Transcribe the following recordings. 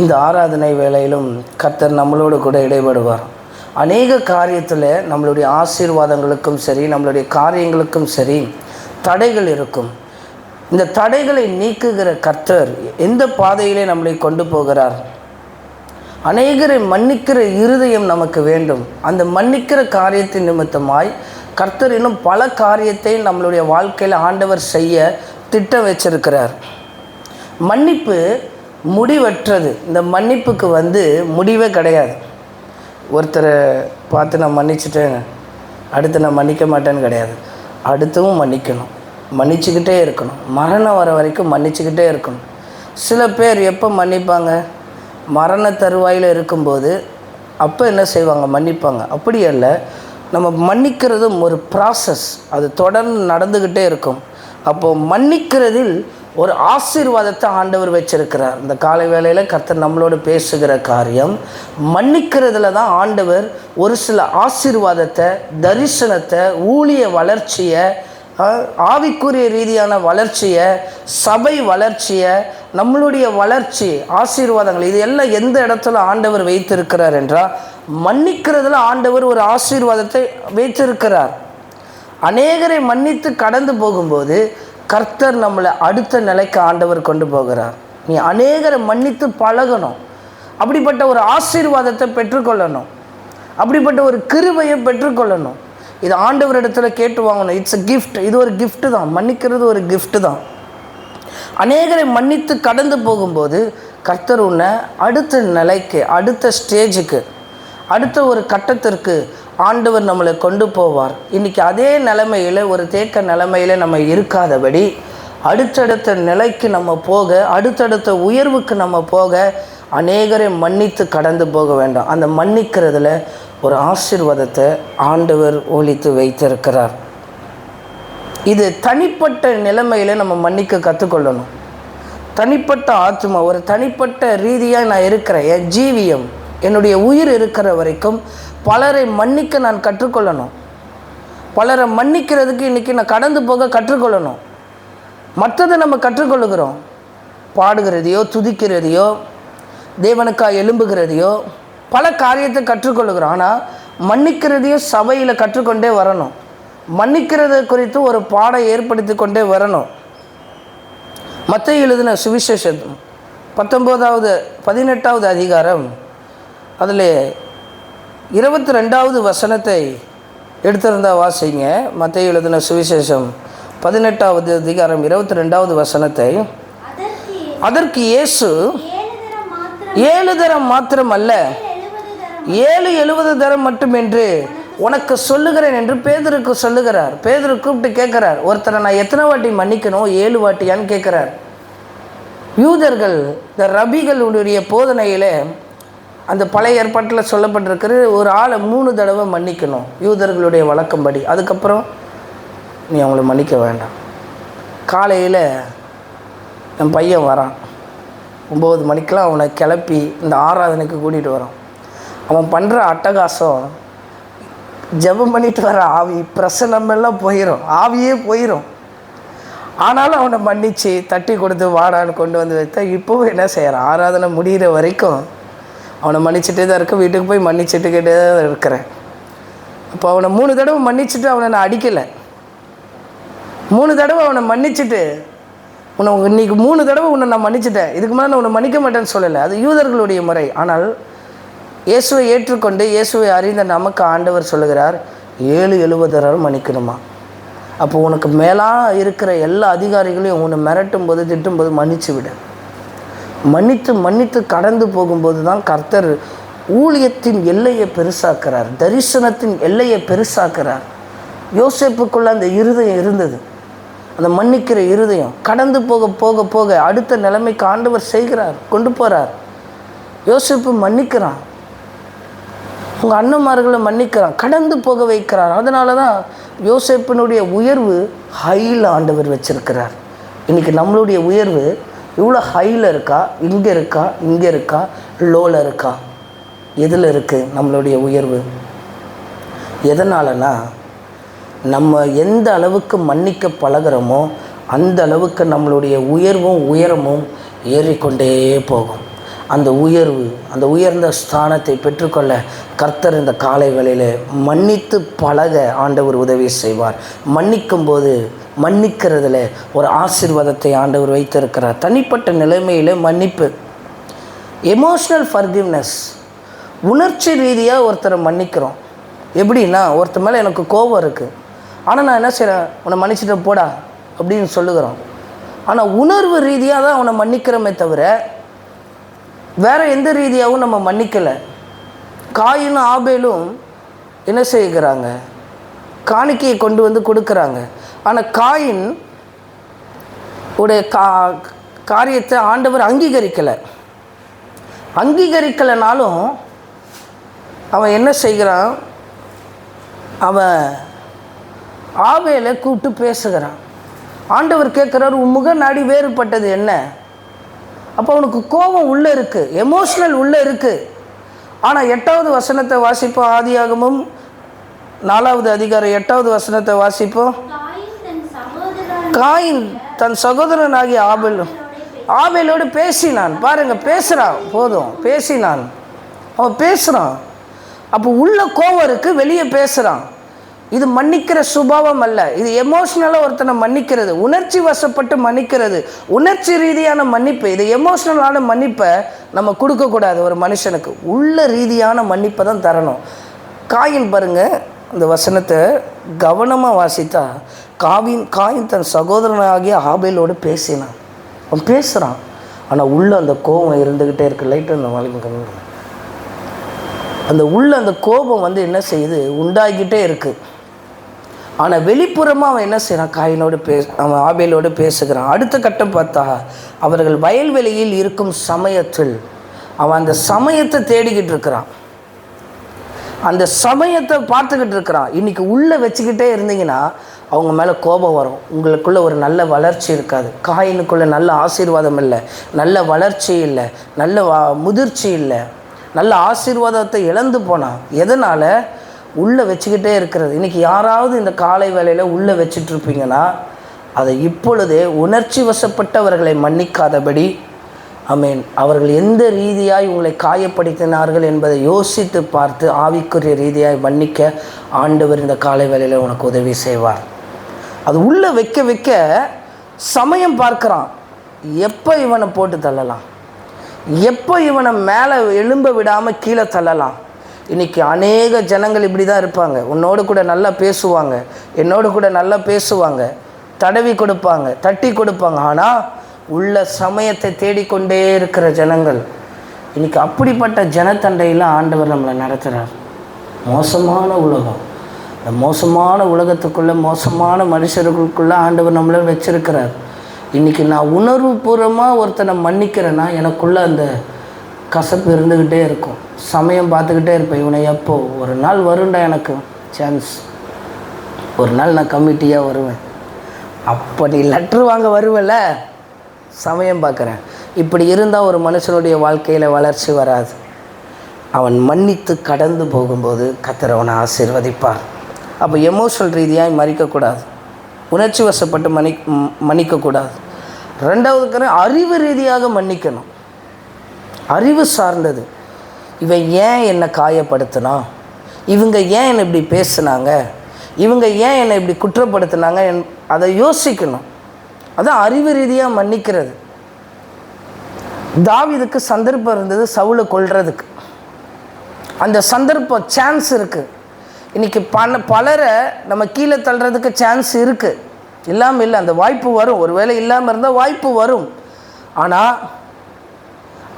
இந்த ஆராதனை வேலையிலும் கர்த்தர் நம்மளோடு கூட இடைபடுவார். அநேக காரியத்தில் நம்மளுடைய ஆசீர்வாதங்களுக்கும் சரி நம்மளுடைய காரியங்களுக்கும் சரி தடைகள் இருக்கும். இந்த தடைகளை நீக்குகிற கர்த்தர் எந்த பாதையிலே நம்மளை கொண்டு போகிறார்? அநேகரை மன்னிக்கிற இருதயம் நமக்கு வேண்டும். அந்த மன்னிக்கிற காரியத்தின் நிமித்தமாய் கர்த்தர் இன்னும் பல காரியத்தை நம்மளுடைய வாழ்க்கையில் ஆண்டவர் செய்ய திட்டம் வச்சிருக்கிறார். மன்னிப்பு முடிவற்றது. இந்த மன்னிப்புக்கு வந்து முடிவே கிடையாது. ஒருத்தரை பார்த்து நான் மன்னிச்சிட்டேன் அடுத்து நான் மன்னிக்க மாட்டேன்னு கிடையாது. அடுத்தவும் மன்னிக்கணும். மன்னிச்சுக்கிட்டே இருக்கணும். மரணம் வர வரைக்கும் மன்னிச்சுக்கிட்டே இருக்கணும். சில பேர் எப்போ மன்னிப்பாங்க? மரண தருவாயில் இருக்கும்போது அப்போ என்ன செய்வாங்க? மன்னிப்பாங்க. அப்படி அல்ல நம்ம மன்னிக்கிறதும் ஒரு ப்ராசஸ் அது தொடர்ந்து நடந்துக்கிட்டே இருக்கும். அப்போது மன்னிக்கிறதில் ஒரு ஆசீர்வாதத்தை ஆண்டவர் வச்சிருக்கிறார். இந்த காலை வேளையில் கர்த்தர் நம்மளோடு பேசுகிற காரியம் மன்னிக்கிறதுல தான் ஆண்டவர் ஒரு சில ஆசீர்வாதத்தை தரிசனத்தை ஊழிய வளர்ச்சியை ஆவிக்குரிய ரீதியான வளர்ச்சியை சபை வளர்ச்சியை நம்மளுடைய வளர்ச்சி ஆசீர்வாதங்கள் இது எல்லாம் எந்த இடத்துல ஆண்டவர் வைத்திருக்கிறார் என்றால் மன்னிக்கிறதுல ஆண்டவர் ஒரு ஆசீர்வாதத்தை வைத்திருக்கிறார். அநேகரை மன்னித்து கடந்து போகும்போது கர்த்தர் நம்மளை அடுத்த நிலைக்கு ஆண்டவர் கொண்டு போகிறார். நீ அநேகரை மன்னித்து பழகணும். அப்படிப்பட்ட ஒரு ஆசீர்வாதத்தை பெற்றுக்கொள்ளணும். அப்படிப்பட்ட ஒரு கிருபையை பெற்றுக்கொள்ளணும். இது ஆண்டவரிடத்துல கேட்டு வாங்கணும். இட்ஸ் அ கிஃப்ட் இது ஒரு கிஃப்ட்டு தான். மன்னிக்கிறது ஒரு கிஃப்ட்டு தான். அநேகரை மன்னித்து கடந்து போகும்போது கர்த்தர் உன்னை அடுத்த நிலைக்கு அடுத்த ஸ்டேஜுக்கு அடுத்த ஒரு கட்டத்திற்கு ஆண்டவர் நம்மளை கொண்டு போவார். இன்றைக்கி அதே நிலைமையில் ஒரு தேக்க நிலைமையில் நம்ம இருக்காதபடி அடுத்தடுத்த நிலைக்கு நம்ம போக அடுத்தடுத்த உயர்வுக்கு நம்ம போக அநேகரை மன்னித்து கடந்து போக வேண்டும். அந்த மன்னிக்கிறதுல ஒரு ஆசீர்வாதத்தை ஆண்டவர் ஒழித்து வைத்திருக்கிறார். இது தனிப்பட்ட நிலைமையில் நம்ம மன்னிக்க கற்றுக்கொள்ளணும் தனிப்பட்ட ஆத்மா ஒரு தனிப்பட்ட ரீதியாக நான் இருக்கிறேன் என் ஜீவியம் என்னுடைய உயிர் இருக்கிற வரைக்கும் பலரை மன்னிக்க நான் கற்றுக்கொள்ளணும். பலரை மன்னிக்கிறதுக்கு இன்றைக்கி நான் கடந்து போக கற்றுக்கொள்ளணும். மற்றதை நம்ம கற்றுக்கொள்ளுகிறோம். பாடுகிறதையோ துதிக்கிறதையோ தேவனுக்காக எலும்புகிறதையோ பல காரியத்தை கற்றுக்கொள்ளுகிறோம். ஆனால் மன்னிக்கிறதையும் சபையில் கற்றுக்கொண்டே வரணும். மன்னிக்கிறது குறித்து ஒரு பாடம் ஏற்படுத்தி கொண்டே வரணும். மற்ற எழுதின சுவிசேஷம் பத்தொம்போதாவது பதினெட்டாவது அதிகாரம் அதில் இருபத்தி ரெண்டாவது வசனத்தை எடுத்திருந்தா வாசிங்க. மற்ற எழுதின சுவிசேஷம் பதினெட்டாவது அதிகாரம் இருபத்தி ரெண்டாவது வசனத்தை. அதற்கு இயேசு ஏழு தரம் மாத்திரம் அல்ல ஏழு எழுபது தரம் மட்டும் என்று உனக்கு சொல்லுகிறேன் என்று பேதருக்கு சொல்லுகிறார். பேதரு கூப்பிட்டு கேட்குறார் ஒருத்தரை நான் எத்தனை வாட்டி மன்னிக்கணும் ஏழு வாட்டியான்னு கேட்குறார். யூதர்கள் இந்த ரபிகளுடைய போதனையில் அந்த பழைய ஏற்பாட்டில் சொல்லப்பட்டிருக்கிற ஒரு ஆளை மூணு தடவை மன்னிக்கணும் யூதர்களுடைய வழக்கம்படி. அதுக்கப்புறம் நீ அவங்கள மன்னிக்க வேண்டாம். காலையில் என் பையன் வரான். ஒம்பது மணிக்கெலாம் அவனை கிளப்பி இந்த ஆராதனைக்கு கூட்டிகிட்டு வரான். அவன் பண்ணுற அட்டகாசம் ஜெபம் பண்ணிட்டு வர ஆவி பிரசனமெல்லாம் போயிடும் ஆவியே போயிடும் ஆனாலும் அவனை மன்னித்து தட்டி கொடுத்து வாடான்னு கொண்டு வந்து வைத்தா இப்போவும் என்ன செய்கிறான் ஆராதனை முடிகிற வரைக்கும் அவனை மன்னிச்சுட்டே தான் இருக்க வீட்டுக்கு போய் மன்னிச்சுட்டுக்கிட்டே தான் இருக்கிறேன். அப்போ அவனை மூணு தடவை மன்னிச்சுட்டு அவனை நான் அடிக்கலை. மூணு தடவை அவனை மன்னிச்சுட்டு உன்னை இன்னைக்கு மூணு தடவை உன்னை நான் மன்னிச்சிட்டேன். இதுக்கு மேலே நான் உன்னை மன்னிக்க மாட்டேன்னு சொல்லலை. அது யூதர்களுடைய முறை. ஆனால் இயேசுவை ஏற்றுக்கொண்டு இயேசுவை அறிந்த நமக்கு ஆண்டவர் சொல்லுகிறார் ஏழு எழுபது தடவை மன்னிக்கணுமா? அப்போ உனக்கு மேலாக இருக்கிற எல்லா அதிகாரிகளையும் உன்னை மிரட்டும் போது திட்டும் போது மன்னிச்சு விடு. மன்னித்து மன்னித்து கடந்து போகும்போது தான் கர்த்தர் ஊழியத்தின் எல்லையை பெருசாக்குறார் தரிசனத்தின் எல்லையை பெருசாக்குறார். யோசிப்புக்குள்ளே அந்த இருதயம் இருந்தது. அந்த மன்னிக்கிற இருதயம் கடந்து போக போக போக அடுத்த நிலைமைக்கு ஆண்டவர் செய்கிறார் கொண்டு போகிறார் யோசேப்பு மன்னிக்கிறான். உங்கள் அண்ணன்மார்களை மன்னிக்கிறான் கடந்து போக வைக்கிறார் அதனால தான் யோசேப்பினுடைய உயர்வு ஹையில் ஆண்டவர் வச்சிருக்கிறார். இன்றைக்கி நம்மளுடைய உயர்வு இவ்வளோ ஹையில் இருக்கா? இங்கே இருக்கா? இங்கே இருக்கா? லோவில் இருக்கா? எதில் இருக்குது நம்மளுடைய உயர்வு? எதனாலனா நம்ம எந்த அளவுக்கு மன்னிக்க பழகுறோமோ அந்த அளவுக்கு நம்மளுடைய உயர்வும் உயரமும் ஏறிக்கொண்டே போகும். அந்த உயர்வு அந்த உயர்ந்த ஸ்தானத்தை பெற்றுக்கொள்ள கர்த்தர் இந்த காலை வேளையில் மன்னித்து பழக ஆண்டவர் உதவி செய்வார். மன்னிக்கும் போது மன்னிக்கிறதுல ஒரு ஆசீர்வாதத்தை ஆண்டவர் வைத்திருக்கிறார். தனிப்பட்ட நிலைமையில் மன்னிப்பு. எமோஷ்னல் ஃபர்கிவ்னஸ் உணர்ச்சி ரீதியாக ஒருத்தரை மன்னிக்கிறோம். எப்படின்னா ஒருத்தர் மேலே எனக்கு கோபம் இருக்குது ஆனால் நான் என்ன செய்கிறேன் உன்னை மன்னிச்சுட்டு போடா அப்படின்னு சொல்லுகிறோம். ஆனால் உணர்வு ரீதியாக தான் அவனை மன்னிக்கிறோமே தவிர வேறு எந்த ரீதியாகவும் நம்ம மன்னிக்கலை. காயினும் ஆபேலும் என்ன செய்கிறாங்க? காணிக்கையை கொண்டு வந்து கொடுக்குறாங்க. ஆனால் காயின் உடைய கா காரியத்தை ஆண்டவர் அங்கீகரிக்கலை. அங்கீகரிக்கலைனாலும் அவன் என்ன செய்கிறான்? அவன் ஆவேல கூப்பிட்டு பேசுகிறான். ஆண்டவர் கேட்குறாரு உன் முக நாடி வேறுபட்டது என்ன? அப்போ அவனுக்கு கோபம் உள்ளே இருக்குது எமோஷ்னல் உள்ளே இருக்குது ஆனால் எட்டாவது வசனத்தை வாசிப்போம் ஆதியாகமும் நாலாவது அதிகாரம் எட்டாவது வசனத்தை வாசிப்போம். காயின் தன் சகோதரனாகிய ஆபேல். ஆபேலோடு பேசினான். பாருங்கள் பேசுகிறான் போதும். பேசினான். அவன் பேசுகிறான் அப்போ உள்ள கோவம் இருக்குது வெளியே பேசுகிறான் இது மன்னிக்கிற சுபாவம் அல்ல. இது எமோஷ்னலாக ஒருத்தனை மன்னிக்கிறது. உணர்ச்சி வசப்பட்டு மன்னிக்கிறது. உணர்ச்சி ரீதியான மன்னிப்பு. இது எமோஷ்னலான மன்னிப்பை நம்ம கொடுக்கக்கூடாது ஒரு மனுஷனுக்கு. உள்ள ரீதியான மன்னிப்பை தான் தரணும். காயின் பாருங்கள் இந்த வசனத்தை கவனமாக வாசித்தா காவின் காயின் தன் சகோதரனாகிய ஆபேலோடு பேசினான். அவன் பேசுகிறான் ஆனால் உள்ள அந்த கோபம் இருந்துக்கிட்டே இருக்கு. லைட்டு அந்த வாலிபம் கம்மி அந்த உள்ள அந்த கோபம் வந்து என்ன செய்யுது? உண்டாகிக்கிட்டே இருக்குது ஆனால் வெளிப்புறமாக அவன் என்ன செய்கிறான் காயினோடு பே அவன் ஆபேலோடு பேசுகிறான். அடுத்த கட்டம் பார்த்தா அவர்கள் வயல்வெளியில் இருக்கும் சமயத்தில் அவன் அந்த சமயத்தை தேடிக்கிட்டு இருக்கிறான். அந்த சமயத்தை பார்த்துக்கிட்டு இருக்கிறான். இன்னைக்கு உள்ளே வச்சுக்கிட்டே இருந்தீங்கன்னா அவங்க மேலே கோபம் வரும். உங்களுக்குள்ள ஒரு நல்ல வளர்ச்சி இருக்காது. காயினுக்குள்ளே நல்ல ஆசீர்வாதம் இல்லை. நல்ல வளர்ச்சி இல்லை. நல்ல முதிர்ச்சி இல்லை. நல்ல ஆசீர்வாதத்தை இழந்து போனான் எதனால்? உள்ளே வச்சுக்கிட்டே இருக்கிறது. இன்றைக்கி யாராவது இந்த காலை வேலையில் உள்ளே வச்சுட்டு இருப்பீங்கன்னா அதை இப்பொழுதே உணர்ச்சி வசப்பட்டவர்களை மன்னிக்காதபடி அமேன் அவர்கள் எந்த ரீதியாய் உங்களை காயப்படுத்தினார்கள் என்பதை யோசித்து பார்த்து ஆவிக்குரிய ரீதியாய் மன்னிக்க ஆண்டவர் இந்த காலை வேளையில் உனக்கு உதவி செய்வார். அது உள்ளே வைக்க வைக்க சமயம் பார்க்குறான். எப்போ இவனை போட்டு தள்ளலாம்? எப்போ இவனை மேலே எழும்ப விடாமல் கீழே தள்ளலாம்? இன்னைக்கு அநேக ஜனங்கள் இப்படி தான் இருப்பாங்க. உன்னோடு கூட நல்லா பேசுவாங்க. என்னோடு கூட நல்லா பேசுவாங்க. தடவி கொடுப்பாங்க. தட்டி கொடுப்பாங்க. ஆனால் உள்ள சமயத்தை தேடிக்கொண்டே இருக்கிற ஜனங்கள். இன்னைக்கு அப்படிப்பட்ட ஜனத்தண்டையில் ஆண்டவர் நம்மளை நடத்துகிறார் மோசமான உலகம். இந்த மோசமான உலகத்துக்குள்ளே மோசமான மனுஷர்களுக்குள்ளே ஆண்டவர் நம்மளை வச்சிருக்கிறார். இன்றைக்கி நான் உணர்வுபூர்வமாக ஒருத்தனை மன்னிக்கிறேன்னா எனக்குள்ளே அந்த கசப்பு இருந்துக்கிட்டே இருக்கும். சமயம் பார்த்துக்கிட்டே இருப்பேன். இவனை எப்போ? ஒரு நாள் வரும்டா எனக்கு. சான்ஸ் ஒரு நாள் நான் கமிட்டியாக வருவேன். அப்படி லெட்ரு வாங்க வருவேன்ல சமயம் பார்க்குறேன். இப்படி இருந்தால் ஒரு மனுஷனுடைய வாழ்க்கையில் வளர்ச்சி வராது. அவன் மன்னித்து கடந்து போகும்போது கத்திரவனை ஆசிர்வதிப்பார் ஆசீர்வதிப்பார். அப்போ எமோஷனல் ரீதியாக மறிக்கக்கூடாது. உணர்ச்சி வசப்பட்டு மன்னி மன்னிக்கக்கூடாது. ரெண்டாவது அறிவு ரீதியாக மன்னிக்கணும். அறிவு சார்ந்தது. இவன் ஏன் என்னை காயப்படுத்தினான் இவங்க ஏன் என்னை இப்படி பேசுனாங்க? இவங்க ஏன் என்னை இப்படி குற்றப்படுத்தினாங்க? என்- அதை யோசிக்கணும். அதான் அறிவு ரீதியாக மன்னிக்கிறது. தாவிதுக்கு சந்தர்ப்பம் இருந்தது சவுளை கொள்றதுக்கு அந்த சந்தர்ப்பம் சான்ஸ் இருக்குது இன்றைக்கி பல பலரை நம்ம கீழே தள்ளுறதுக்கு சான்ஸ் இருக்குது இல்லாமல் இல்லை அந்த வாய்ப்பு வரும். ஒருவேளை இல்லாமல் இருந்தால் வாய்ப்பு வரும். ஆனால்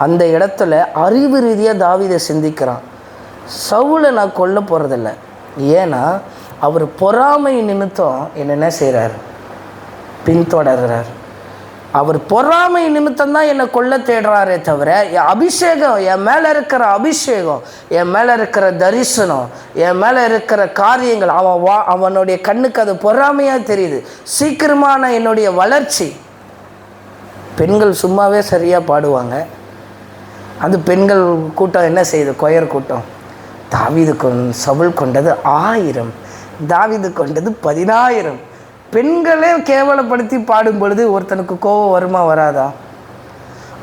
அந்த இடத்துல அறிவு ரீதியாக தாவிதை சிந்திக்கிறான். சவுளை நான் கொல்ல போகிறதில்ல ஏன்னா அவர் பொறாமை நிமித்தம் என்னென்ன செய்கிறாரு பின்தொடர்கிறார். அவர் பொறாமை நிமித்தம் தான் என்னை கொல்ல தேடுறாரே தவிர என் அபிஷேகம் என் மேலே இருக்கிற அபிஷேகம் என் மேலே இருக்கிற தரிசனம் என் மேலே இருக்கிற காரியங்கள் அவன் வா அவனுடைய கண்ணுக்கு அது பொறாமையாக தெரியுது. சீக்கிரமான என்னுடைய வளர்ச்சி. பெண்கள் சும்மாவே சரியாக பாடுவாங்க. அந்த பெண்கள் கூட்டம் என்ன செய்யுது? கொயர் கூட்டம். தாவிது கொண் சவுல் கொண்டது ஆயிரம். தாவிது கொண்டது பதினாயிரம். பெண்களே கேவலப்படுத்தி பாடும் பொழுது ஒருத்தனுக்கு கோபம் வருமா வராதா?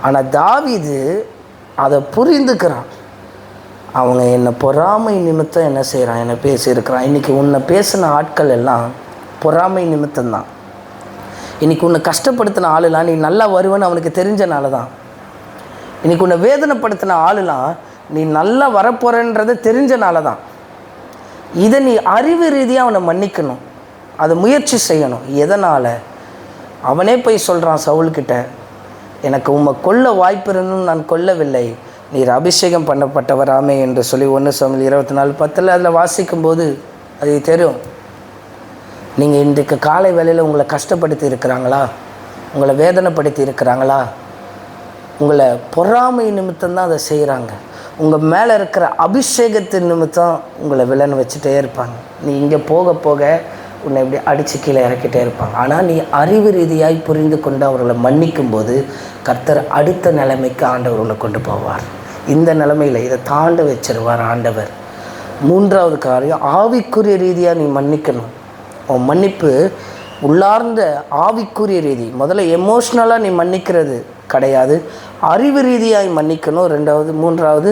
ஆனால் தாவிது அதை புரிந்துக்கிறான். அவங்க என்னை பொறாமை நிமித்தம் என்ன செய்கிறான் என்னை பேசியிருக்கிறான். இன்றைக்கி உன்னை பேசின ஆட்கள் எல்லாம் பொறாமை நிமித்தம்தான். இன்றைக்கி உன்னை கஷ்டப்படுத்தின ஆளுலாம் நீ நல்லா வருவேன்னு அவனுக்கு தெரிஞ்சனால தான் இன்றைக்கி உன்னை வேதனைப்படுத்தின ஆளுலாம் நீ நல்லா வரப்போகிறன்றது தெரிஞ்சனால தான் இதை நீ அறிவு ரீதியாக அவனை மன்னிக்கணும். அதை முயற்சி செய்யணும். எதனால்? அவனே போய் சொல்கிறான் சவுல்கிட்ட எனக்கு உம்மை கொல்ல வாய்ப்பு இருந்தும் நான் கொல்லவில்லை. நீர் அபிஷேகம் பண்ணப்பட்டவராமே என்று சொல்லி ஒன்று சமையல் இருபத்தி நாலு பத்தில் அதில் வாசிக்கும்போது அது தெரியும். நீங்கள் இன்றைக்கு காலை வேலையில் உங்களை கஷ்டப்படுத்தி இருக்கிறாங்களா? உங்களை வேதனைப்படுத்தி இருக்கிறாங்களா? உங்களை பொறாமை நிமித்தம் தான் அதை செய்கிறாங்க உங்கள் மேலே இருக்கிற அபிஷேகத்தின் நிமித்தம் உங்களை விலன்னு வச்சுட்டே இருப்பாங்க. நீ இங்கே போக போக உன்னை இப்படி அடித்து கீழே இறக்கிட்டே இருப்பாங்க. ஆனால் நீ அறிவு ரீதியாய் புரிந்து கொண்டு அவர்களை மன்னிக்கும் போது கர்த்தர் அடுத்த நிலைமைக்கு ஆண்டவர் உன்னை கொண்டு போவார். இந்த நிலைமையில் இதை தாண்ட வச்சிருவார் ஆண்டவர். மூன்றாவது காரியம் ஆவிக்குரிய ரீதியாக நீ மன்னிக்கணும். உன் மன்னிப்பு உள்ளார்ந்த ஆவிக்குரிய ரீதி. முதல்ல எமோஷ்னலாக நீ மன்னிக்கிறது கிடையாது. அறிவு ரீதியாய் மன்னிக்கணும். ரெண்டாவது மூன்றாவது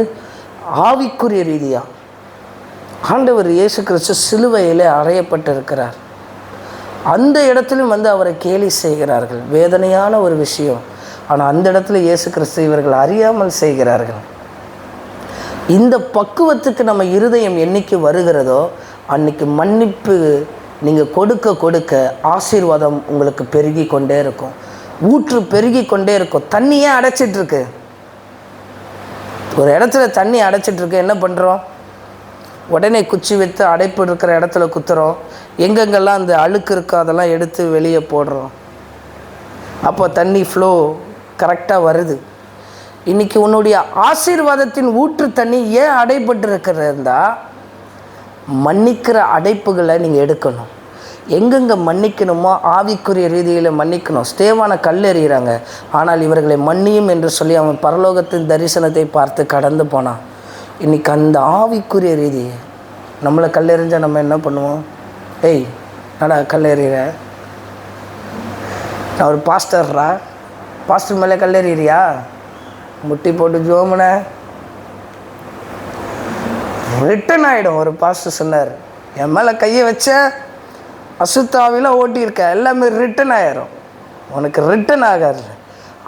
ஆவிக்குரிய ரீதியாக ஆண்டவர் இயேசு கிறிஸ்து சிலுவையிலே அறையப்பட்டிருக்கிறார். அந்த இடத்திலும் வந்து அவரை கேலி செய்கிறார்கள். வேதனையான ஒரு விஷயம். ஆனால் அந்த இடத்துல இயேசு கிறிஸ்து இவர்கள் அறியாமல் செய்கிறார்கள். இந்த பக்குவத்துக்கு நம்ம இருதயம் என்னைக்கு வருகிறதோ அன்னைக்கு மன்னிப்பு நீங்கள் கொடுக்க கொடுக்க ஆசீர்வாதம் உங்களுக்கு பெருகி கொண்டே இருக்கும். ஊற்று பெருகி கொண்டே இருக்கும். தண்ணியே அடைச்சிட்ருக்கு ஒரு இடத்துல தண்ணி அடைச்சிட்ருக்கு என்ன பண்ணுறோம் உடனே குச்சி வைத்து அடைப்பு இருக்கிற இடத்துல குத்துறோம். எங்கெங்கெல்லாம் அந்த அழுக்கு இருக்கோ அதெல்லாம் எடுத்து வெளியே போடுறோம். அப்போ தண்ணி ஃப்ளோ கரெக்டாக வருது. இன்னைக்கு உன்னுடைய ஆசீர்வாதத்தின் ஊற்று தண்ணி ஏன் அடைபட்டு இருக்கிறதா மன்னிக்கிற அடைப்புகளை நீங்கள் எடுக்கணும். எங்கெங்கே மன்னிக்கணுமோ ஆவிக்குரிய ரீதியில் மன்னிக்கணும். ஸ்தேவான கல் எறிகிறாங்க. ஆனால் இவர்களை மன்னியும் என்று சொல்லி அவன் பரலோகத்தின் தரிசனத்தை பார்த்து கடந்து போனான். இன்னைக்கு அந்த ஆவிக்குரிய ரீதி நம்மளை கல்லெறிஞ்சால் நம்ம என்ன பண்ணுவோம்? ஏய் நடா கல்லெறிகிறேன் நான் ஒரு பாஸ்டர்ரா? பாஸ்டர் மேலே கல் முட்டி போட்டு ஜோமுன. ரிட்டன் ஆகிடும் ஒரு பாஸ்டர் சொன்னார். என் மேலே கையை வச்ச அசுத்தாவில ஓட்டியிருக்க எல்லாமே ரிட்டன் ஆயிரும். உனக்கு ரிட்டன் ஆகாது.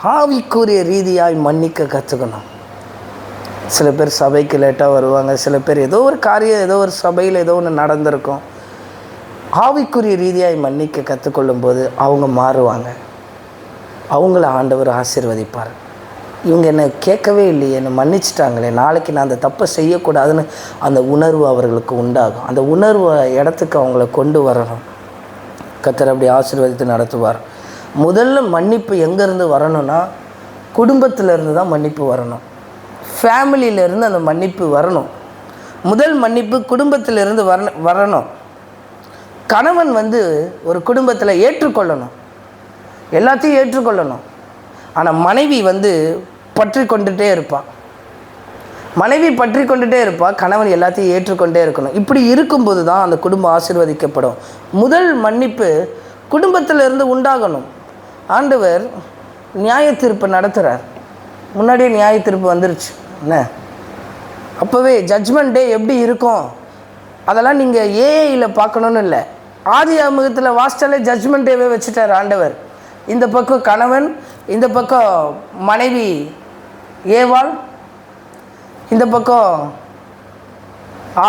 ஆவிக்குரிய ரீதியாய் மன்னிக்க கற்றுக்கணும் சில பேர் சபைக்கு லேட்டாக வருவாங்க. சில பேர் ஏதோ ஒரு காரியம் ஏதோ ஒரு சபையில் ஏதோ ஒன்று நடந்திருக்கும். ஆவிக்குரிய ரீதியாக மன்னிக்க கற்றுக்கொள்ளும் போது அவங்க மாறுவாங்க. அவங்கள ஆண்டவர் ஆசிர்வதிப்பார். இவங்க என்னை கேட்கவே இல்லையே என்னை மன்னிச்சிட்டாங்களே நாளைக்கு நான் அந்த தப்பை செய்யக்கூடாதுன்னு அந்த உணர்வு அவர்களுக்கு உண்டாகும். அந்த உணர்வு இடத்துக்கு அவங்கள கொண்டு வரணும். கத்தர் அப்படி ஆசீர்வதித்து நடத்துவார். முதல்ல மன்னிப்பு எங்கேருந்து வரணும்னா குடும்பத்திலேருந்து தான் மன்னிப்பு வரணும். ஃபேமிலியிலேருந்து அந்த மன்னிப்பு வரணும். முதல் மன்னிப்பு குடும்பத்திலிருந்து வர வரணும். கணவன் வந்து ஒரு குடும்பத்தில் ஏற்றுக்கொள்ளணும். எல்லாத்தையும் ஏற்றுக்கொள்ளணும். ஆனால் மனைவி வந்து பற்றி கொண்டுட்டே இருப்பாள் மனைவி பற்றி கொண்டுட்டே இருப்பாள் கணவன் எல்லாத்தையும் ஏற்றுக்கொண்டே இருக்கணும். இப்படி இருக்கும்போது தான் அந்த குடும்பம் ஆசீர்வதிக்கப்படும். முதல் மன்னிப்பு குடும்பத்திலிருந்து உண்டாகணும். ஆண்டவர் நியாயத்தீர்ப்பு நடத்துகிறார் முன்னாடியே நியாய தீர்ப்பு வந்துருச்சு. என்ன? அப்போவே ஜட்ஜ்மெண்ட் டே எப்படி இருக்கும்? அதெல்லாம் நீங்கள் ஏஐயில் பார்க்கணுன்னு இல்லை. ஆதி ஆமுகத்தில் வாஸ்டலே ஜட்ஜ்மெண்ட் டேவே வச்சுட்டார் ஆண்டவர். இந்த பக்கம் கணவன் இந்த பக்கம் மனைவி ஏவாள் இந்த பக்கம்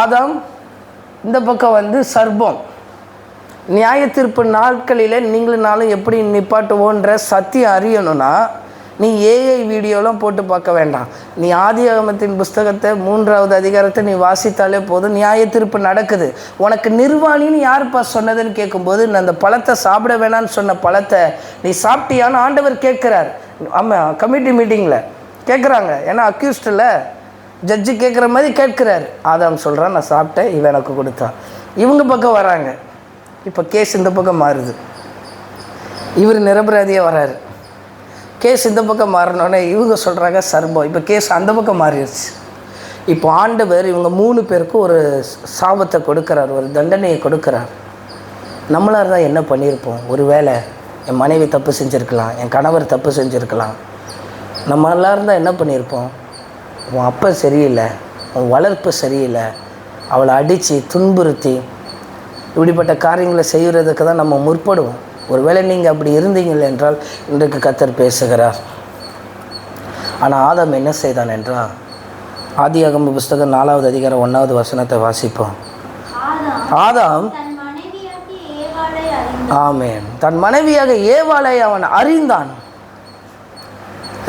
ஆதாம் இந்த பக்கம் வந்து சர்பம் நியாயத்தீர்ப்பு நாட்களில் நீங்களும் நாளும் எப்படி நிப்பாட்டுவோன்ற சத்தியம் அறியணும்னா நீ ஏஐ வீடியோலாம் போட்டு பார்க்க வேண்டாம். நீ ஆதி ஆகமத்தின் புஸ்தகத்தை மூன்றாவது அதிகாரத்தை நீ வாசித்தாலே போதும். நியாய தீர்ப்பு நடக்குது. உனக்கு நிர்வாணின்னு யாருப்பா சொன்னதுன்னு கேட்கும்போது நான் அந்த பழத்தை சாப்பிட வேணாம்னு சொன்ன பழத்தை நீ சாப்பிட்டியான்னு ஆண்டவர் கேட்குறார். ஆமாம் கமிட்டி மீட்டிங்கில் கேட்குறாங்க. ஏன்னா அக்யூஸ்டில் ஜட்ஜு கேட்குற மாதிரி கேட்குறாரு. ஆதாம் சொல்கிறான் நான் சாப்பிட்டேன் இவன் எனக்கு கொடுத்தான். இவங்க பக்கம் வராங்க. இப்போ கேஸ் இந்த பக்கம் மாறுது. இவர் நிரபராதியாக வராரு. கேஸ் இந்த பக்கம் மாறினோடனே இவங்க சொல்கிறாங்க சர்பம் இப்போ கேஸ் அந்த பக்கம் மாறிடுச்சு. இப்போ ஆண்டவர் இவங்க மூணு பேருக்கும் ஒரு சாபத்தை கொடுக்குறார் ஒரு தண்டனையை கொடுக்குறார். நம்மளாக தான் என்ன பண்ணியிருப்போம்? ஒரு வேளை என் மனைவி தப்பு செஞ்சுருக்கலாம் என் கணவர் தப்பு செஞ்சுருக்கலாம். நம்ம எல்லாம் இருந்தால் என்ன பண்ணியிருப்போம்? உன் அப்பா சரியில்லை உன் வளர்ப்பு சரியில்லை அவளை அடித்து துன்புறுத்தி இப்படிப்பட்ட காரியங்களை செய்கிறதுக்கு தான் நம்ம முற்படுவோம். ஒருவேளை நீங்கள் அப்படி இருந்தீங்கள் என்றால் இன்றைக்கு கத்தர் பேசுகிறார். ஆனால் ஆதாம் என்ன செய்தான் என்றால் ஆதியாகம புஸ்தகம் நாலாவது அதிகாரம் ஒன்றாவது வசனத்தை வாசிப்போம். ஆதாம் ஆமென். தன் மனைவியாக ஏவாளை அவன் அறிந்தான்.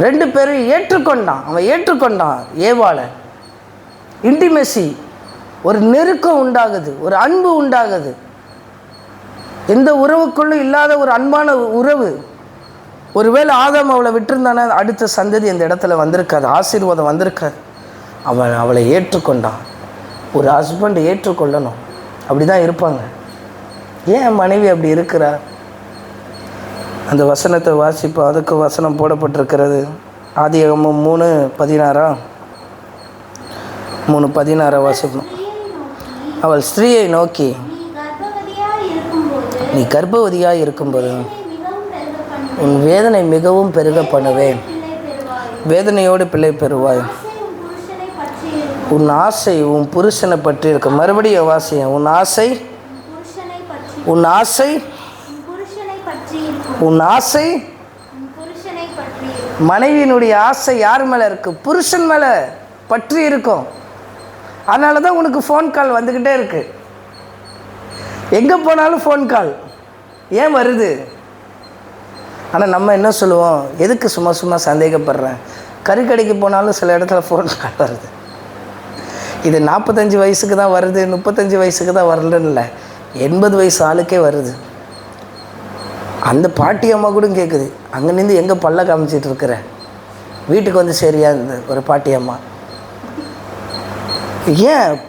ரெண்டு பேரும் ஏற்றுக்கொண்டான். அவன் ஏற்றுக்கொண்டான் ஏவாளை. இன்டிமெசி ஒரு நெருக்கம் உண்டாகுது ஒரு அன்பு உண்டாகுது. எந்த உறவுக்குள்ளும் இல்லாத ஒரு அன்பான உறவு. ஒருவேளை ஆதாம் அவளை விட்டிருந்தானே? அடுத்த சந்ததி அந்த இடத்துல வந்திருக்காது. ஆசீர்வாதம் வந்திருக்காது. அவன் அவளை ஏற்றுக்கொண்டான். ஒரு ஹஸ்பண்ட் ஏற்றுக்கொள்ளணும். அப்படி தான் இருப்பாங்க. ஏன் மனைவி அப்படி இருக்கிறா? அந்த வசனத்தை வாசிப்போம் அதுக்கு வசனம் போடப்பட்டிருக்கிறது. ஆதியகமும் மூணு பதினாறா? மூணு பதினாறா வாசிப்போம் அவள் ஸ்திரீயை நோக்கி நீ கர்ப்பவதியாக இருக்கும்போது உன் வேதனை மிகவும் பெருக பண்ணுவேன் வேதனையோடு பிள்ளை பெறுவாய். உன் ஆசை உன் புருஷனை பற்றி இருக்கு. மறுபடியும் வாசியம் உன் ஆசை உன் ஆசை உன் ஆசை மனைவியினுடைய ஆசை யார் மேலே இருக்குது புருஷன் மேலே பற்றி இருக்கும். அதனால தான் உனக்கு ஃபோன் கால் வந்துக்கிட்டே இருக்குது எங்கே போனாலும் ஃபோன் கால் ஏன் வருது? ஆனால் நம்ம என்ன சொல்லுவோம்? எதுக்கு சும்மா சும்மா சந்தேகப்படுறேன்? கறிக்கடைக்கு போனாலும் சில இடத்துல ஃபோன் கால் வருது. இது நாற்பத்தஞ்சு வயசுக்கு தான் வருது முப்பத்தஞ்சு வயசுக்கு தான் வரலன்னு இல்லை. எண்பது வயசு ஆளுக்கே வருது. அந்த பாட்டி அம்மா கூட கேட்குது அங்கே நின்று எங்கே பல்ல காமிச்சிட்டு இருக்கிற? வீட்டுக்கு வந்து சரியா இருந்தது ஒரு பாட்டி அம்மா? ஏன்?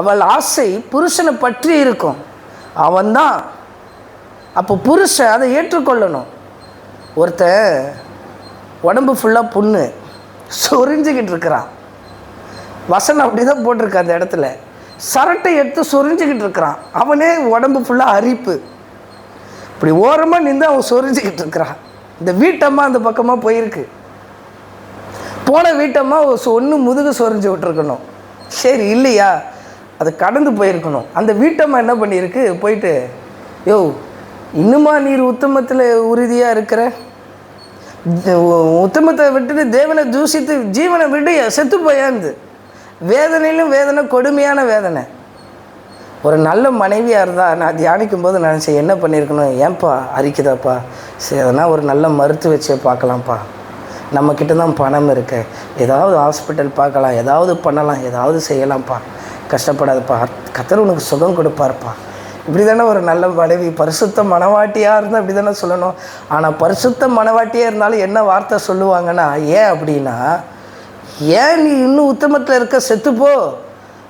அவள் ஆசை புருஷனை பற்றி இருக்கும். அவன்தான். அப்போ புருஷன் அதை ஏற்றுக்கொள்ளணும். ஒருத்தன் உடம்பு ஃபுல்லாக புண்ணு சொரிஞ்சுக்கிட்டு இருக்கிறான். வசனம் அப்படி தான் போட்டிருக்கு அந்த இடத்துல. சரட்டை எடுத்து சொரிஞ்சுக்கிட்டு இருக்கிறான். அவனே உடம்பு ஃபுல்லாக அரிப்பு. இப்படி ஓரமாக நின்று அவன் சொரிஞ்சுக்கிட்டு இருக்கிறான். இந்த வீட்டம்மா அந்த பக்கமாக போயிருக்கு. போன வீட்டம்மா ஒன்று முதுகு சொரிஞ்சு விட்டுருக்கணும். சரி இல்லையா? அது கடந்து போயிருக்கணும். அந்த வீட்டம்மா என்ன பண்ணியிருக்கு? போயிட்டு யோ இன்னுமா நீர் உத்தமத்தில் உறுதியாக இருக்கிற? உத்தமத்தை விட்டுட்டு தேவனை தூசித்து ஜீவனை விட்டு செத்து போயாந்து. வேதனையிலும் வேதனை கொடுமையான வேதனை. ஒரு நல்ல மனைவியாக இருந்தால் நான் தியானிக்கும் போது நினச்சேன் என்ன பண்ணியிருக்கணும்? ஏன்பா அரிக்குதாப்பா? சரி அதனால் ஒரு நல்ல மருத்துவ பார்க்கலாம்ப்பா. நம்மக்கிட்ட தான் பணம் இருக்கு. ஏதாவது ஹாஸ்பிட்டல் பார்க்கலாம் ஏதாவது பண்ணலாம் ஏதாவது செய்யலாம்ப்பா. கஷ்டப்படாதப்பா. கத்தர் உனக்கு சுகம் கொடுப்பார்ப்பா. இப்படி தானே ஒரு நல்ல மனைவி பரிசுத்த மனவாட்டியாக இருந்தால் இப்படி தானே சொல்லணும். ஆனால் பரிசுத்த மனவாட்டியாக இருந்தாலும் என்ன வார்த்தை சொல்லுவாங்கன்னா ஏன் அப்படின்னா ஏன் நீ இன்னும் உத்தமத்தில் இருக்க செத்துப்போ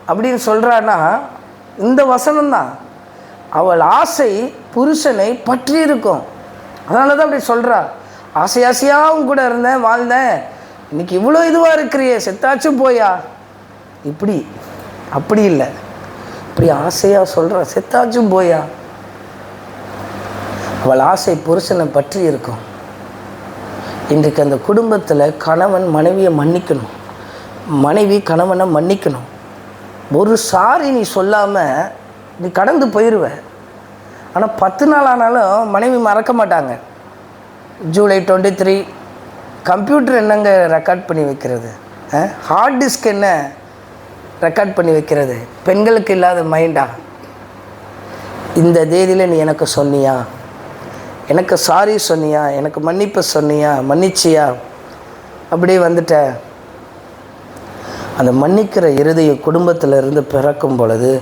அப்படின்னு சொல்கிறான்னா இந்த வசனம்தான். அவள் ஆசை புருஷனை பற்றி இருக்கும். அதனால தான் அப்படி சொல்கிறா ஆசை ஆசையாகவும் கூட இருந்தேன் வாழ்ந்தேன். இன்னைக்கு இவ்வளோ இதுவாக இருக்கிறியே செத்தாச்சும் போயா. இப்படி அப்படி இல்லை. இப்படி ஆசையாக சொல்கிறா செத்தாச்சும் போயா. அவள் ஆசை புருஷனை பற்றி இருக்கும். இன்றைக்கு அந்த குடும்பத்தில் கணவன் மனைவியை மன்னிக்கணும். மனைவி கணவனை மன்னிக்கணும். ஒரு சாரி நீ சொல்லாமல் நீ கடந்து போயிடுவ ஆனால் பத்து நாள் ஆனாலும் மனைவி மறக்க மாட்டாங்க. ஜூலை டுவெண்ட்டி த்ரீ கம்ப்யூட்டர் என்னங்க ரெக்கார்ட் பண்ணி வைக்கிறது? ஹார்ட் டிஸ்க் என்ன? ரெக்கார்ட் பண்ணி வைக்கிறது. பெண்களுக்கு இல்லாத மைண்டா இந்த தேதியில் நீ எனக்கு சொன்னியா? எனக்கு சாரி சொன்னியா? எனக்கு மன்னிப்பு சொன்னியா? மன்னிச்சியா? அப்படியே வந்துட்ட. அந்த மன்னிக்கிற இருதய குடும்பத்தில் இருந்து பிறக்கும் பொழுது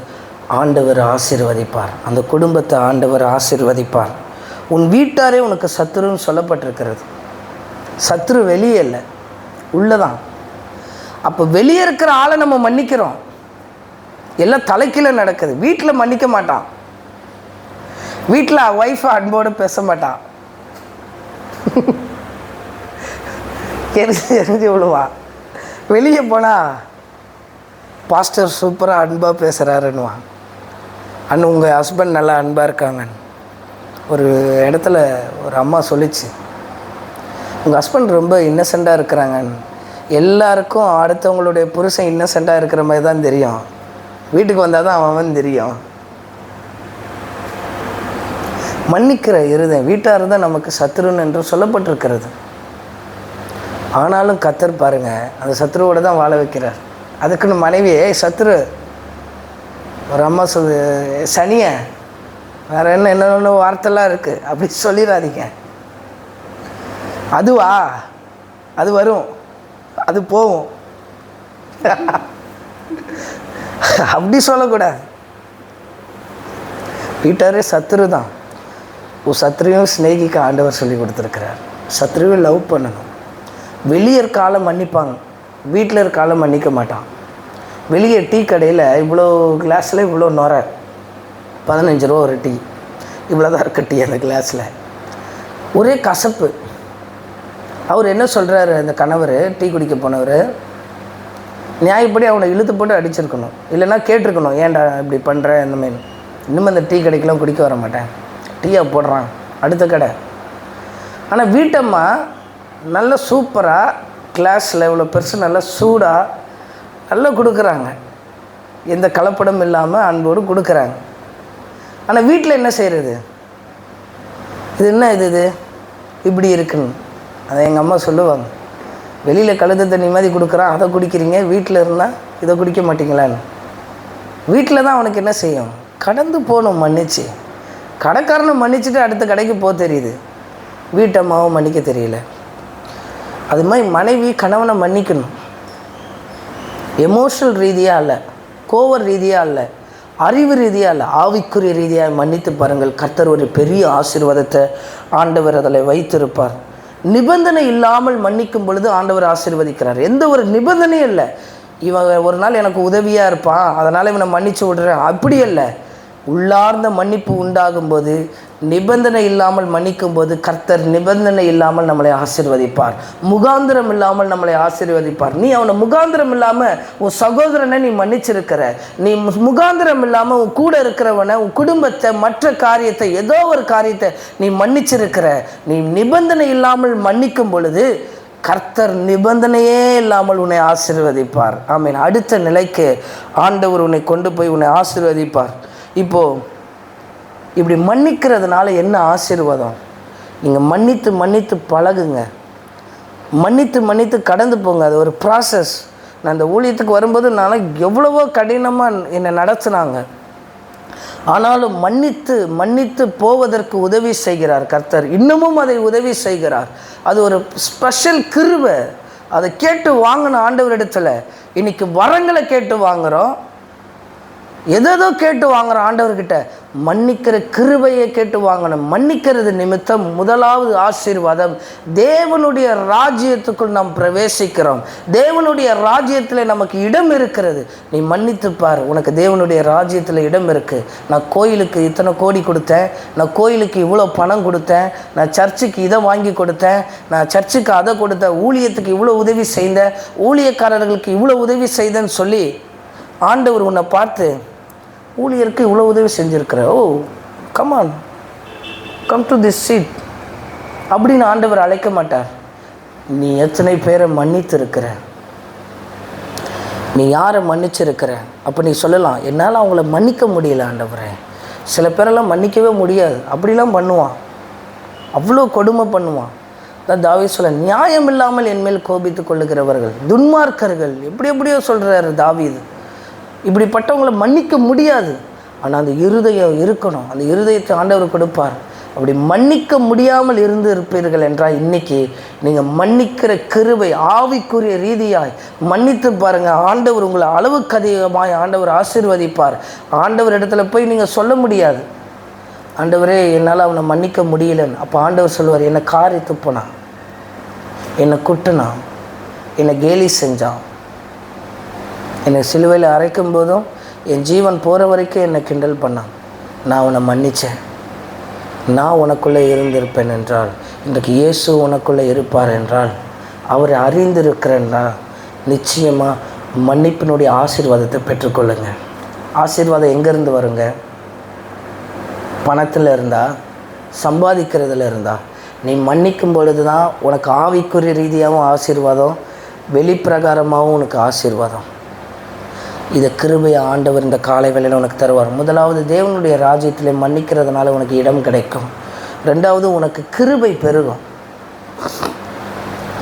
ஆண்டவர் ஆசிர்வதிப்பார். அந்த குடும்பத்தை ஆண்டவர் ஆசிர்வதிப்பார். உன் வீட்டாரே உனக்கு சத்துருன்னு சொல்லப்பட்டிருக்கிறது. சத்ரு வெளியே இல்லை. உள்ளதான். அப்போ வெளியே இருக்கிற ஆளை நம்ம மன்னிக்கிறோம். எல்லாம் தலைக்கீழ நடக்குது. வீட்டில் மன்னிக்க மாட்டான். வீட்டில் ஒய்ஃபை அன்போடு பேச மாட்டான். எரிஞ்சு எரிஞ்சு விழுவான் வெளியே போனால் பாஸ்டர் சூப்பராக அன்பாக பேசுகிறாருன்னுவான் அண்ணன் உங்கள் ஹஸ்பண்ட் நல்லா அன்பாக இருக்காங்க ஒரு இடத்துல ஒரு அம்மா சொல்லிச்சு. உங்கள் ஹஸ்பண்ட் ரொம்ப இன்னசெண்டாக இருக்கிறாங்கன்னு. எல்லாருக்கும் அடுத்தவங்களுடைய புருஷன் இன்னசென்ட்டாக இருக்கிற மாதிரி தான் தெரியும். வீட்டுக்கு வந்தால் தான் அவன் தெரியும். மன்னிக்கிற இருதயம் வீட்டார் தான் நமக்கு சத்ருன்னு என்று சொல்லப்பட்டிருக்கிறது. ஆனாலும் கத்தர் பாருங்க அந்த சத்ருவோட தான் வாழ வைக்கிறார். அதுக்குன்னு மனைவி சத்ரு. ஒரு அம்மா சொல் சனிய வேற என்ன என்னென்ன வார்த்தைலாம் இருக்குது அப்படி சொல்லிடாதீங்க அதுவா? அது வரும். அது போகும். அப்படி சொல்லக்கூடாது. வீட்டாரே சத்ரு தான். உன் சத்ருவையும் ஸ்நேகிக்க ஆண்டவர் சொல்லி கொடுத்துருக்கிறார். சத்ருவை லவ் பண்ணணும். வெளியே இருக்கால மன்னிப்பாங்க. வீட்டில் இருக்கால மன்னிக்க மாட்டான். வெளியே டீ கடையில் இவ்வளோ கிளாஸில் இவ்வளோ நுர. பதினஞ்சு ரூபா ஒரு டீ. இவ்வளோ தான் இருக்க டீ அந்த கிளாஸில். ஒரே கசப்பு. அவர் என்ன சொல்கிறாரு அந்த கணவர் டீ குடிக்க போனவர் நியாயப்படி அவனை இழுத்து போட்டு அடிச்சிருக்கணும். இல்லைன்னா கேட்டிருக்கணும் ஏன்டா இப்படி பண்ணுற இந்த மாதிரி. இன்னும் அந்த டீ கடைக்கெல்லாம் குடிக்க வர மாட்டேன். டீயை போடுறான். அடுத்த கடை. ஆனால் வீட்டம்மா நல்ல சூப்பராக கிளாஸில் இவ்வளோ பெருசு நல்லா சூடாக நல்லா கொடுக்குறாங்க. எந்த கலப்படம் இல்லாமல் அன்போடு கொடுக்குறாங்க. ஆனால் வீட்டில் என்ன செய்கிறது இது என்ன இது இது? இப்படி இருக்குன்னு. அதை எங்கள் அம்மா சொல்லுவாங்க. வெளியில் கழுத தண்ணி மாதிரி கொடுக்குறான் அதை குடிக்கிறீங்க வீட்டில் இருந்தால் இதை குடிக்க மாட்டிங்களான்னு. வீட்டில் தான் அவனுக்கு என்ன செய்யும்? கடந்து போகணும் மன்னிச்சு. கடைக்காரனை மன்னிச்சுட்டு அடுத்த கடைக்கு போக தெரியுது. வீட்டம்மாவும் மன்னிக்க தெரியல. அது மாதிரி மனைவி கணவனை மன்னிக்கணும். எமோஷனல் ரீதியாக இல்லை கோவர் ரீதியாக இல்லை அறிவு ரீதியாக இல்லை ஆவிக்குரிய ரீதியாக மன்னித்து பாருங்கள். கர்த்தர் ஒரு பெரிய ஆசீர்வாதத்தை ஆண்டவர் அதில் வைத்திருப்பார். நிபந்தனை இல்லாமல் மன்னிக்கும் பொழுது ஆண்டவர் ஆசீர்வதிக்கிறார். எந்த ஒரு நிபந்தனையும் இல்லை. இவன் ஒரு நாள் எனக்கு உதவியாக இருப்பான். அதனால் இவனை மன்னிச்சு விடுறேன். அப்படி இல்லை. உள்ளார்ந்த மன்னிப்பு உண்டாகும்போது நிபந்தனை இல்லாமல் மன்னிக்கும் போது கர்த்தர் நிபந்தனை இல்லாமல் நம்மளை ஆசீர்வதிப்பார். முகாந்திரம் இல்லாமல் நம்மளை ஆசிர்வதிப்பார். நீ அவனை முகாந்திரம் இல்லாமல் உன் சகோதரனை நீ மன்னிச்சிருக்கிற. நீ முகாந்திரம் இல்லாமல் உன் கூட இருக்கிறவனை உன் குடும்பத்தை மற்ற காரியத்தை ஏதோ ஒரு காரியத்தை நீ மன்னிச்சிருக்கிற. நீ நிபந்தனை இல்லாமல் மன்னிக்கும் பொழுது கர்த்தர் நிபந்தனையே இல்லாமல் உன்னை ஆசீர்வதிப்பார். ஆமீன். அடுத்த நிலைக்கு ஆண்டவர் உன்னை கொண்டு போய் உன்னை ஆசிர்வதிப்பார். இப்போது இப்படி மன்னிக்கிறதுனால என்ன ஆசீர்வாதம்? நீங்கள் மன்னித்து மன்னித்து பழகுங்க. மன்னித்து மன்னித்து கடந்து போங்க. அது ஒரு ப்ராசஸ் நான் அந்த ஊழியத்துக்கு வரும்போது நான் எவ்வளவோ கடினமாக என்னை நடத்துனாங்க. ஆனாலும் மன்னித்து மன்னித்து போவதற்கு உதவி செய்கிறார் கர்த்தர். இன்னமும் அதை உதவி செய்கிறார். அது ஒரு ஸ்பெஷல் கிருவை அதை கேட்டு வாங்கின ஆண்டவரிடத்தில் இன்னைக்கு வரங்களை கேட்டு வாங்குகிறோம் எதோ கேட்டு வாங்குற ஆண்டவர்கிட்ட மன்னிக்கிற கிருபையை கேட்டு வாங்கணும் மன்னிக்கிறது நிமித்தம் முதலாவது ஆசீர்வாதம். தேவனுடைய ராஜ்யத்துக்குள் நாம் பிரவேசிக்கிறோம். தேவனுடைய ராஜ்யத்தில் நமக்கு இடம் இருக்கிறது. நீ மன்னித்து பார். உனக்கு தேவனுடைய ராஜ்யத்தில் இடம் இருக்கு. நான் கோயிலுக்கு இத்தனை கோடி கொடுத்தேன். நான் கோயிலுக்கு இவ்வளோ பணம் கொடுத்தேன். நான் சர்ச்சுக்கு இதை வாங்கி கொடுத்தேன். நான் சர்ச்சுக்கு அதை கொடுத்தேன். ஊழியத்துக்கு இவ்வளோ உதவி செய்தேன். ஊழியக்காரர்களுக்கு இவ்வளோ உதவி செய்தேன்னு சொல்லி ஆண்டவர் உன்னை பார்த்து ஊழியருக்கு இவ்வளோ உதவி செஞ்சுருக்கிற? ஓ come on come to this seat அப்படின்னு ஆண்டவர் அழைக்க மாட்டார். நீ எத்தனை பேரை மன்னித்து இருக்கிற நீ யாரை மன்னிச்சிருக்கிற? அப்போ நீ சொல்லலாம் என்னால் அவங்கள மன்னிக்க முடியல ஆண்டவரே. சில பேரெல்லாம் மன்னிக்கவே முடியாது. அப்படிலாம் பண்ணுவான். அவ்வளோ கொடுமை பண்ணுவான். தான் தாவே சொல்ல நியாயம் இல்லாமல் என் மேல் கோபித்து கொள்ளுகிறவர்கள் துன்மார்க்கர்கள். எப்படி எப்படியோ சொல்கிறாரு தாவீது. இப்படிப்பட்டவங்களை மன்னிக்க முடியாது. ஆனால் அந்த இருதயம் இருக்கணும். அந்த இருதயத்தை ஆண்டவர் கொடுப்பார். அப்படி மன்னிக்க முடியாமல் இருந்து இருப்பீர்கள் என்றால் இன்றைக்கி நீங்கள் மன்னிக்கிற கிருவை ஆவிக்குரிய ரீதியாய் மன்னித்து பாருங்கள் ஆண்டவர் உங்களை அளவுக்கு அதிகமாய் ஆண்டவர் ஆசீர்வதிப்பார். ஆண்டவர் இடத்துல போய் நீங்கள் சொல்ல முடியாது. ஆண்டவரே என்னால் அவனை மன்னிக்க முடியலன்னு. அப்போ ஆண்டவர் சொல்லுவார் என்னை காரி துப்புனான் என்னை குட்டுனான். என்னை கேலி செஞ்சான். என்னை சிலுவையில் அரைக்கும் போதும் என் ஜீவன் போகிற வரைக்கும் என்னை கிண்டல் பண்ணான் நான் உன்னை மன்னித்தேன் நான் உனக்குள்ளே இருந்திருப்பேன் என்றால் இன்றைக்கு இயேசு உனக்குள்ளே இருப்பார் என்றால் அவர் அறிந்திருக்கிறேன்னா நிச்சயமாக மன்னிப்பினுடைய ஆசீர்வாதத்தை பெற்றுக்கொள்ளுங்க. ஆசீர்வாதம் எங்கேருந்து வருங்க? பணத்தில் இருந்தால் சம்பாதிக்கிறதுல இருந்தால் நீ மன்னிக்கும் பொழுது தான் உனக்கு ஆவிக்குரிய ரீதியாகவும் ஆசீர்வாதம் வெளிப்பிரகாரமாகவும் உனக்கு ஆசீர்வாதம். இதை கிருபையை ஆண்டவர் இந்த காலை வேளையில் உனக்கு தருவார். முதலாவது தேவனுடைய ராஜ்யத்திலே மன்னிக்கிறதுனால உனக்கு இடம் கிடைக்கும். ரெண்டாவது உனக்கு கிருபை பெருகும்.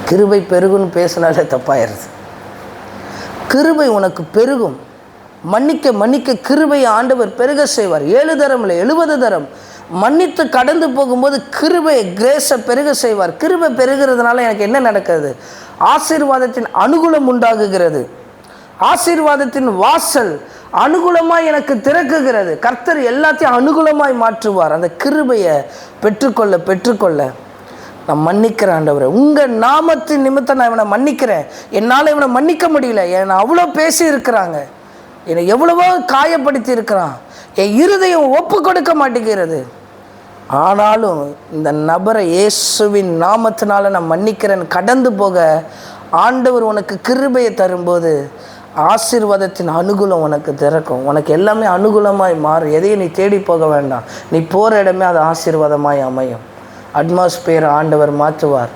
கிருபை பெருகுன்னு பேசினாலே தப்பாயிருது. கிருபை உனக்கு பெருகும். மன்னிக்க மன்னிக்க கிருபை ஆண்டவர் பெருக செய்வார். ஏழு தரம் இல்லை எழுபது தரம். மன்னித்து கடந்து போகும்போது கிருபை கிரேஸை பெருக செய்வார். கிருபை பெருகிறதுனால எனக்கு என்ன நடக்கிறது? ஆசீர்வாதத்தின் அனுகூலம் உண்டாகுகிறது. ஆசீர்வாதத்தின் வாசல் அனுகூலமாய் எனக்கு திறக்குகிறது. கர்த்தர் எல்லாத்தையும் அனுகூலமாய் மாற்றுவார். அந்த கிருபையை பெற்றுக்கொள்ள பெற்றுக்கொள்ள. நான் மன்னிக்கிறேன் ஆண்டவரை உங்கள் நாமத்தின் நிமித்தம் நான் இவனை மன்னிக்கிறேன். என்னால் இவனை மன்னிக்க முடியல. என்னை அவ்வளோ பேசி இருக்கிறாங்க என்னை எவ்வளவோ காயப்படுத்தி இருக்கிறான் என் இருதயம் ஒப்பு கொடுக்க மாட்டேங்கிறது. ஆனாலும் இந்த நபரை இயேசுவின் நாமத்தினால நான் மன்னிக்கிறேன். கடந்து போக ஆண்டவர் உனக்கு கிருபையை தரும்போது ஆசிர்வாதத்தின் அனுகூலம் உனக்கு திறக்கும். உனக்கு எல்லாமே அனுகூலமாய் மாறும். எதையும் நீ தேடி போக வேண்டாம். நீ போகிற இடமே அது ஆசீர்வாதமாய் அமையும். அட்மாஸ்பியர் ஆண்டவர் மாற்றுவார்.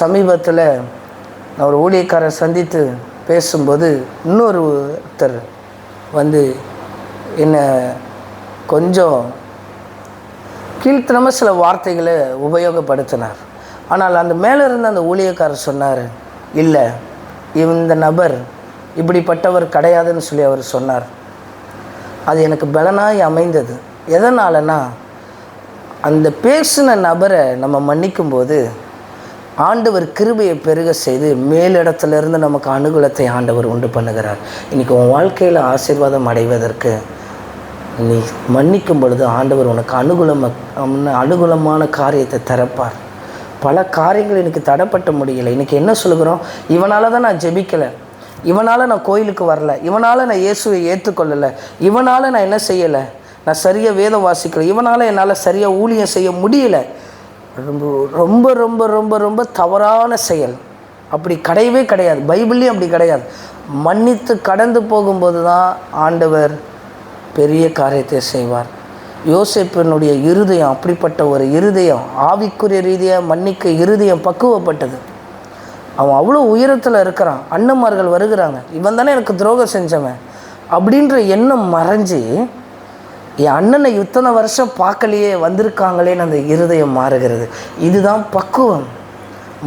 சமீபத்தில் நான் ஒரு ஊழியக்காரரை சந்தித்து பேசும்போது இன்னொரு ஒருத்தர் வந்து என்னை கொஞ்சம் கீழ்த்தனமாக சில வார்த்தைகளை உபயோகப்படுத்தினார். ஆனால் அந்த மேலே இருந்த அந்த ஊழியக்காரர் சொன்னார் இல்லை இந்த நபர் இப்படிப்பட்டவர் கிடையாதுன்னு சொல்லி அவர் சொன்னார். அது எனக்கு பலனாய் அமைந்தது. எதனாலனா அந்த பேசின நபரை நம்ம மன்னிக்கும்போது ஆண்டவர் கிருபையை பெருக செய்து மேலிடத்துலேருந்து நமக்கு அனுகூலத்தை ஆண்டவர் உண்டு பண்ணுகிறார். இன்றைக்கி உன் வாழ்க்கையில் ஆசீர்வாதம் அடைவதற்கு நீ மன்னிக்கும் பொழுது ஆண்டவர் உனக்கு அனுகூலம் அனுகூலமான காரியத்தை திறப்பார் பல காரியங்கள் எனக்கு தடைப்பட்ட முடியலை. இன்றைக்கி என்ன சொல்லுகிறோம்? இவனால் தான் நான் ஜெபிக்கலை. இவனால் நான் கோயிலுக்கு வரல. இவனால் நான் இயேசுவை ஏற்றுக்கொள்ளலை. இவனால் நான் என்ன செய்யலை? நான் சரியாக வேதம் வாசிக்கலை. இவனால் என்னால் சரியாக ஊழியம் செய்ய முடியல. ரொம்ப ரொம்ப ரொம்ப ரொம்ப ரொம்ப தவறான செயல். அப்படி கிடையவே கிடையாது. பைபிள்லேயும் அப்படி கிடையாது. மன்னித்து கடந்து போகும்போது தான் ஆண்டவர் பெரிய காரியத்தை செய்வார். யோசிப்பினுடைய இருதயம் அப்படிப்பட்ட ஒரு இருதயம் ஆவிக்குரிய ரீதியாக மன்னிக்க இருதயம் பக்குவப்பட்டது. அவன் அவ்வளோ உயரத்தில் இருக்கிறான். அண்ணன்மார்கள் வருகிறாங்க. இவன் தானே எனக்கு துரோகம் செஞ்சவன். அப்படின்ற எண்ணம் மறைஞ்சு என் அண்ணனை இத்தனை வருஷம் பார்க்கலையே வந்திருக்காங்களேன்னு அந்த இருதயம் மாறுகிறது. இதுதான் பக்குவம்.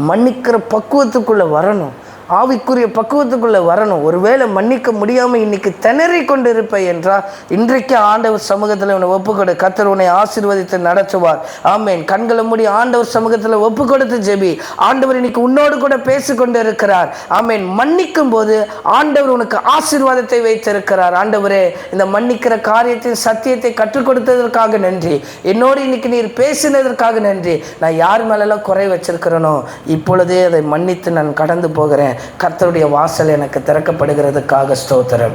மன்னிக்கிற பக்குவத்துக்குள்ளே வரணும். ஆவிக்குரிய பக்குவத்துக்குள்ளே வரணும். ஒருவேளை மன்னிக்க முடியாமல் இன்னைக்கு திணறி கொண்டு இருப்பேன் என்றால் இன்றைக்கு ஆண்டவர் சமூகத்தில் உன்னை ஒப்புக்கொடு. கத்தர் உன்னை ஆசீர்வதித்து நடத்துவார். ஆமேன். கண்களை மூடி ஆண்டவர் சமூகத்தில் ஒப்பு கொடுத்து ஜெபி. ஆண்டவர் இன்னைக்கு உன்னோடு கூட பேசி கொண்டு இருக்கிறார் ஆமேன். மன்னிக்கும் போது ஆண்டவர் உனக்கு ஆசீர்வாதத்தை வைத்திருக்கிறார். ஆண்டவரே இந்த மன்னிக்கிற காரியத்தின் சத்தியத்தை கற்றுக் கொடுத்ததற்காக நன்றி. என்னோடு இன்னைக்கு நீர் பேசினதற்காக நன்றி. நான் யார் மேலெல்லாம் குறை வச்சிருக்கிறேனோ இப்பொழுதே அதை மன்னித்து நான் கடந்து போகிறேன். கர்த்தருடைய வாசல் எனக்கு திறக்கப்படுகிறதுக்காக ஸ்தோத்திரம்.